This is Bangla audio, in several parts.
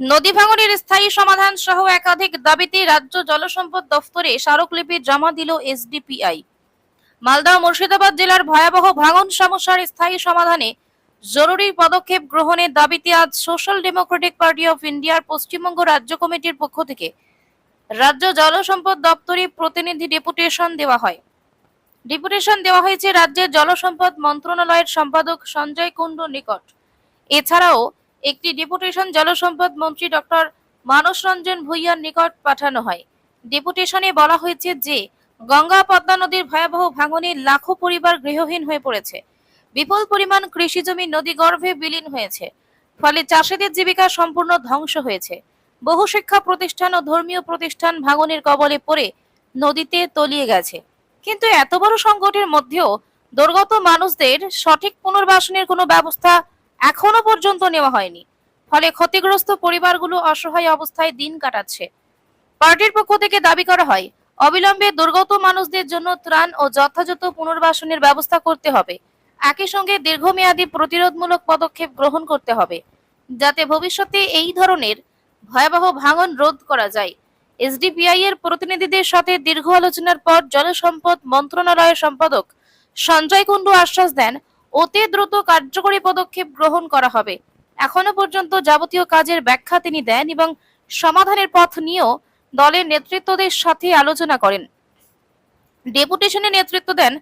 নদী ভাঙনের স্থায়ী সমাধান সহ একাধিক দাবিতে রাজ্য জলসম্পদ দফতরে স্মারকলিপি জমা দিল এসডিপিআই। মালদা মুর্শিদাবাদ জেলার ভয়াবহ ভাঙন সমস্যার স্থায়ী সমাধানে জরুরি পদক্ষেপ গ্রহণের দাবিতে আজ সোশ্যাল ডেমোক্রেটিক পার্টি অফ ইন্ডিয়ার পশ্চিমবঙ্গ রাজ্য কমিটির পক্ষ থেকে রাজ্য জলসম্পদ দপ্তরে প্রতিনিধি ডেপুটেশন দেওয়া হয়। ডেপুটেশন দেওয়া হয়েছে রাজ্যের জলসম্পদ মন্ত্রণালয়ের সম্পাদক সঞ্জয় কুণ্ডু নিকট। এছাড়াও একটি ডেপুটেশন জলসম্পদ মন্ত্রী ডক্টর মানস রঞ্জন ভূঁইয়ার নিকট পাঠানো হয়। ডেপুটেশনে বলা হয়েছে যে, গঙ্গা পদ্মা নদীর ভয়াবহ ভাঙনে লাখো পরিবার গৃহহীন হয়ে পড়েছে। বিপুল পরিমাণ কৃষিজমি নদী গর্ভে বিলীন হয়েছে। ফলে চাষিদের জীবিকা সম্পূর্ণ ধ্বংস হয়েছে। বহু শিক্ষা প্রতিষ্ঠান ও ধর্মীয় প্রতিষ্ঠান ভাঙনের কবলে পড়ে নদীতে তলিয়ে গেছে। কিন্তু এত বড় সংকটের মধ্যেও দুর্গত মানুষদের সঠিক পুনর্বাসনের কোনো ব্যবস্থা এখনও পর্যন্ত নেওয়া হয়নি। ফলে ক্ষতিগ্রস্ত পরিবারগুলো অসহায় অবস্থায় দিন কাটাচ্ছে। পার্টির পক্ষ থেকে দাবি করা হয়, অবিলম্বে দুর্গত মানুষদের জন্য ত্রাণ ও যথাযথ পুনর্বাসনের ব্যবস্থা করতে হবে। একই সঙ্গে দীর্ঘমেয়াদী প্রতিরোধমূলক পদক্ষেপ গ্রহণ করতে হবে, যাতে ভবিষ্যতে এই ধরনের ভয়াবহ ভাঙন রোধ করা যায়। এসডিপিআই এর প্রতিনিধিদের সাথে দীর্ঘ আলোচনার পর জলসম্পদ মন্ত্রণালয়ের সম্পাদক সঞ্জয় কুণ্ডু আশ্বাস দেন অতি দ্রুত কার্যকরী পদক্ষেপ গ্রহণ করা হবে। এখনও পর্যন্ত যাবতীয় কাজের ব্যাখ্যা তিনি দেন এবং সমাধানের পথ নিয়েও দলের নেতৃত্বদের সাথে আলোচনা করেন। ডেপুটেশনে নেতৃত্ব দেন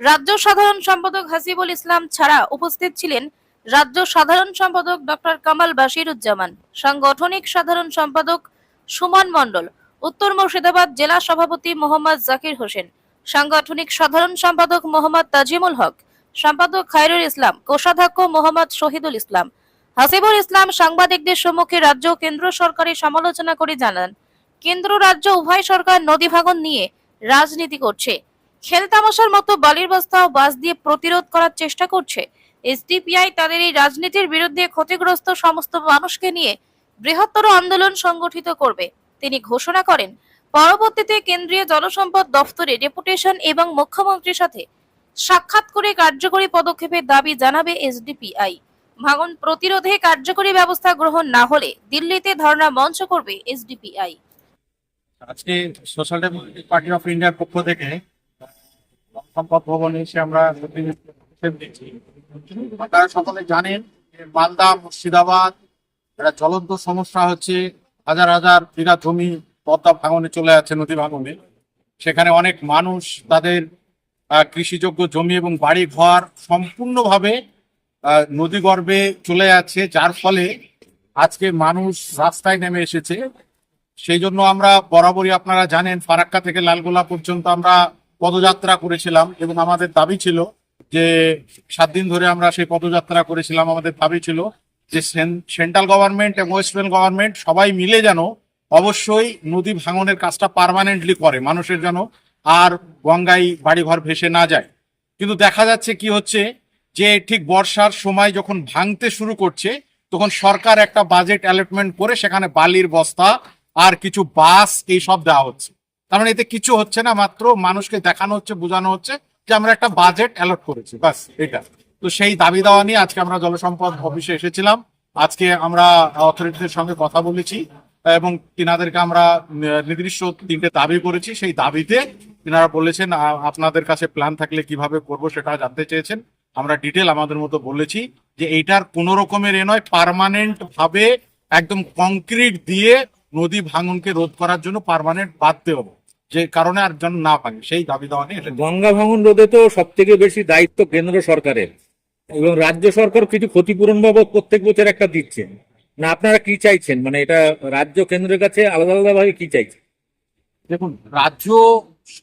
রাজ্য সাধারণ সম্পাদক হাসিবুল ইসলাম ছাড়া উপস্থিত ছিলেন রাজ্য সাধারণ সম্পাদক ডক্টর কামাল বাশিরুজ্জামান, সাংগঠনিক সাধারণ সম্পাদক সুমন মণ্ডল, উত্তর মুর্শিদাবাদ জেলা সভাপতি মোহাম্মদ জাকির হোসেন, সাংগঠনিক সাধারণ সম্পাদক মোহাম্মদ তাজিমুল হক সম্পাদক খায়রুল ইসলাম, কোষাধ্যক্ষ মোহাম্মদ শহীদুল ইসলাম। হাসিবুল ইসলাম সাংবাদিকদের সম্মুখে রাজ্য কেন্দ্র সরকারের সমালোচনা করে জানান, কেন্দ্র রাজ্য উভয় সরকার নদী ভাঙন নিয়ে রাজনীতি করছে। খেলতামশার মতো বালির বস্তা ও বাস দিয়ে প্রতিরোধ করার চেষ্টা করছে। এসডিপিআই তাদের এই রাজনীতির বিরুদ্ধে ক্ষতিগ্রস্ত সমস্ত মানুষকে নিয়ে বৃহত্তর আন্দোলন সংগঠিত করবে। তিনি ঘোষণা করেন, পরবর্তীতে কেন্দ্রীয় জলসম্পদ দফতরে ডেপুটেশন এবং মুখ্যমন্ত্রীর সাথে সাক্ষাৎ করে কার্যকরী পদক্ষেপের দাবি জানাবে এসডিপিআই। ভাঙন প্রতিরোধে কার্যকরী ব্যবস্থা গ্রহণ না হলে দিল্লিতে ধর্ণা মঞ্চ করবে এসডিপিআই। আজকে সোশ্যাল ডেমোক্রেটিক পার্টি অফ ইন্ডিয়ার পক্ষ থেকে সম্পদ ভবনে এসে আমরা আপনারা সকলে জানেন মালদা, মুর্শিদাবাদ, একটা জ্বলন্ত সমস্যা হচ্ছে, হাজার হাজার বিঘা জমি পদ্মা ভাঙনে চলে যাচ্ছে নদী ভাঙনে। সেখানে অনেক মানুষ তাদের কৃষিযোগ্য জমি এবং বাড়ি ঘর সম্পূর্ণভাবে আহ, নদী গর্ভে চলে যাচ্ছে যার ফলে আজকে মানুষ রাস্তায় নেমে এসেছে। সেই জন্য আমরা বরাবরই আপনারা জানেন ফারাক্কা থেকে লালগোলা পর্যন্ত আমরা পদযাত্রা করেছিলাম এবং আমাদের দাবি ছিল যে সাত দিন ধরে আমরা সেই পদযাত্রা করেছিলাম। আমাদের দাবি ছিল যে সেন্ট্রাল গভর্নমেন্ট এবং ওয়েস্ট বেঙ্গল গভর্নমেন্ট সবাই মিলে যেন অবশ্যই নদী ভাঙনের কাজটা পার্মানেন্টলি করে। মানুষের যেন আর গঙ্গায় বাড়িঘর ভেসে না যায়। কিন্তু দেখা যাচ্ছে কি হচ্ছে যে ঠিক বর্ষার সময় যখন ভাঙতে শুরু করছে, তখন সরকার একটা বাজেট অ্যালটমেন্ট করে সেখানে বালির বস্তা আর কিছু বাস এই সব দেওয়া হচ্ছে। তার মানে এতে কিছু হচ্ছে না, মাত্র মানুষকে দেখানো হচ্ছে, বোঝানো হচ্ছে যে আমরা একটা বাজেট অ্যালট করেছি বাস এটা। তো সেই দাবি দেওয়া নিয়ে আজকে আমরা জলসম্পদ অফিসে এসেছিলাম। আজকে আমরা অথরিটিদের সঙ্গে কথা বলেছি এবং তিনাদেরকে আমরা নির্দিষ্ট তিনটে দাবি করেছি। সেই দাবিতে তিনারা বলেছেন আপনাদের কাছে প্ল্যান থাকলে কীভাবে করব সেটা জানতে চেয়েছেন। আমরা ডিটেল আমাদের মতো বলেছি যে এইটার কোন রকমের এ নয় পার্মানেন্ট ভাবে একদম কংক্রিট দিয়ে নদী ভাঙনকে রোধ করার জন্য পার্মানেন্ট বাঁধতে হবে। যে কারণে আর যেন না ভাঙে সেই দাবি দেওয়া নিয়ে এটা- গঙ্গা ভাঙন রোধে তো সব থেকে বেশি দায়িত্ব কেন্দ্র সরকারের এবং রাজ্য সরকার কিছু ক্ষতিপূরণ বাবদ প্রত্যেক বছর একটা দিচ্ছেন না আপনারা কি চাইছেন? মানে এটা রাজ্য কেন্দ্রের কাছে আলাদা আলাদা ভাবে কি চাইছেন? দেখুন রাজ্য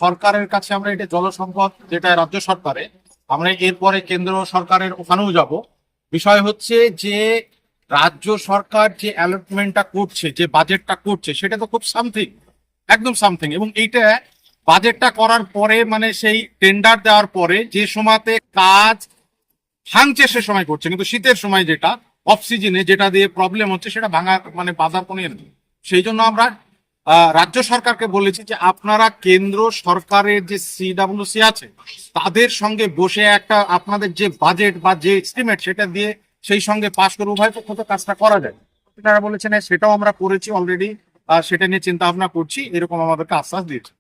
সরকারের কাছে আমরা এটা জলসম্পদ যেটা রাজ্য সরকারে, আমরা এরপরে কেন্দ্র সরকারের ওখানেও যাব। বিষয় হচ্ছে যে রাজ্য সরকার যে অ্যালটমেন্টটা করছে, যে বাজেটটা করছে, সেটা তো খুব সামথিং একদম সামথিং এবং এইটা বাজেটটা করার পরে মানে সেই টেন্ডার দেওয়ার পরে যে সময়তে কাজ ভাঙছে সে সময় করছে, কিন্তু শীতের সময় যেটা অফ সিজনে যেটা দিয়ে প্রবলেম হচ্ছে সেটা ভাঙা মানে বাধার কোনো ইয়ে সেই জন্য আমরা রাজ্য সরকারকে বলেছি যে আপনারা কেন্দ্র সরকারের যে সিডাব্লিউসি আছে তাদের সঙ্গে বসে একটা আপনাদের যে বাজেট বা যে এস্টিমেট সেটা দিয়ে সেই সঙ্গে পাশ করে উভয় পক্ষ তো কাজটা করা যায়। আপনারা বলেছেন হ্যাঁ, সেটাও আমরা করেছি অলরেডি সেটা নিয়ে চিন্তা ভাবনা করছি। এরকম আমাদেরকে আশ্বাস দিয়েছে।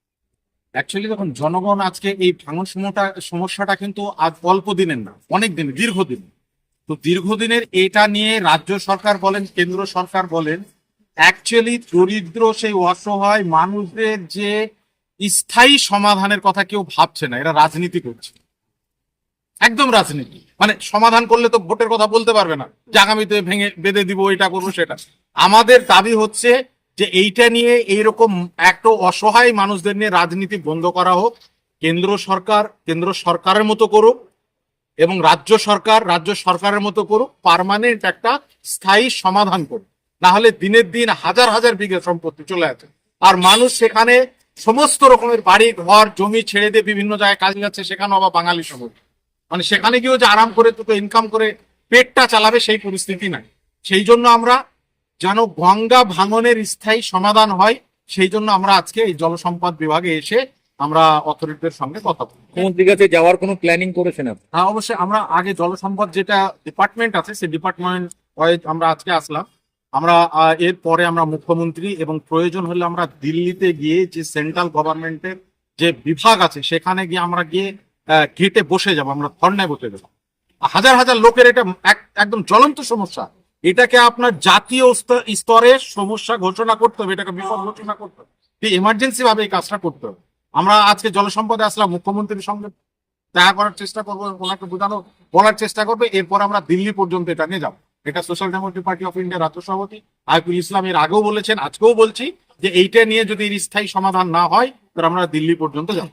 অ্যাকচুয়ালি দেখুন জনগণ আজকে এই ভাঙন সমস্যাটা সমস্যাটা কিন্তু আজ অল্প দিনের না অনেক দিন দীর্ঘদিন তো দীর্ঘদিনের এটা নিয়ে রাজ্য সরকার বলেন কেন্দ্র সরকার বলেন অ্যাকচুয়ালি দরিদ্র, সেই অসহায় মানুষদের যে স্থায়ী সমাধানের কথা কেউ ভাবছে না, এরা রাজনীতি করছে। একদম রাজনীতি। মানে সমাধান করলে তো ভোটের কথা বলতে পারবে না। যে আগামীতে ভেঙে, বেঁধে দিব, এটা করব, সেটা। আমাদের দাবি হচ্ছে যে এইটা নিয়ে এইরকম একটা অসহায় মানুষদের নিয়ে রাজনীতি বন্ধ করা হোক। কেন্দ্র সরকার, কেন্দ্র সরকারের মতো করুক এবং রাজ্য সরকার, রাজ্য সরকারের মতো করুক পার্মানেন্ট একটা স্থায়ী সমাধান করুক। না হলে দিনের দিন হাজার হাজার বিঘে সম্পত্তি চলে আছে আর মানুষ সেখানে সমস্ত রকমের বাড়ি ঘর জমি ছেড়ে দিয়ে বিভিন্ন জায়গায় কাজে যাচ্ছে সেখানেও আবার বাঙালি শহর মানে সেখানে গিয়েও যে আরাম করে দুটো ইনকাম করে পেটটা চালাবে সেই পরিস্থিতি নাই। সেই জন্য আমরা যেন গঙ্গা ভাঙনের স্থায়ী সমাধান হয় সেই জন্য আমরা আজকে এই জলসম্পদ বিভাগে এসে আমরা অথরিটিদের সঙ্গে কথা বলি মুখ্যমন্ত্রীর কাছে যাওয়ার কোনো প্ল্যানিং করেছেন হ্যাঁ অবশ্যই। আমরা আগে জলসম্পদ যেটা ডিপার্টমেন্ট আছে সেই ডিপার্টমেন্ট আমরা আজকে আসলাম। আমরা আহ, এর পরে আমরা মুখ্যমন্ত্রী এবং প্রয়োজন হলে আমরা দিল্লিতে গিয়ে যে সেন্ট্রাল গভর্নমেন্টের যে বিভাগ আছে সেখানে গিয়ে আমরা গিয়ে গেটে বসে যাব আমরা ধর্নায় বসে যাব। হাজার হাজার লোকের এটা একদম জ্বলন্ত সমস্যা। এটাকে আপনার জাতীয় স্ত- স্তরে সমস্যা ঘোষণা করতে হবে এটাকে বিপদ ঘোষণা করতে হবে। এমার্জেন্সি ভাবে এই কাজটা করতে হবে। আমরা আজকে জলসম্পদে আসলাম মুখ্যমন্ত্রীর সঙ্গে দেখা করার চেষ্টা করব ওনাকে বোঝানো বলার চেষ্টা করবে এরপর আমরা দিল্লি পর্যন্ত এটা নিয়ে যাব। এটা সোশ্যাল ডেমোক্রেটিক পার্টি অফ ইন্ডিয়ার রাজ্য সভাপতি ইসলাম এর আগেও বলেছেন, আজকেও বলছি যে এইটা নিয়ে যদি স্থায়ী সমাধান না হয়, তাহলে আমরা দিল্লি পর্যন্ত যাব।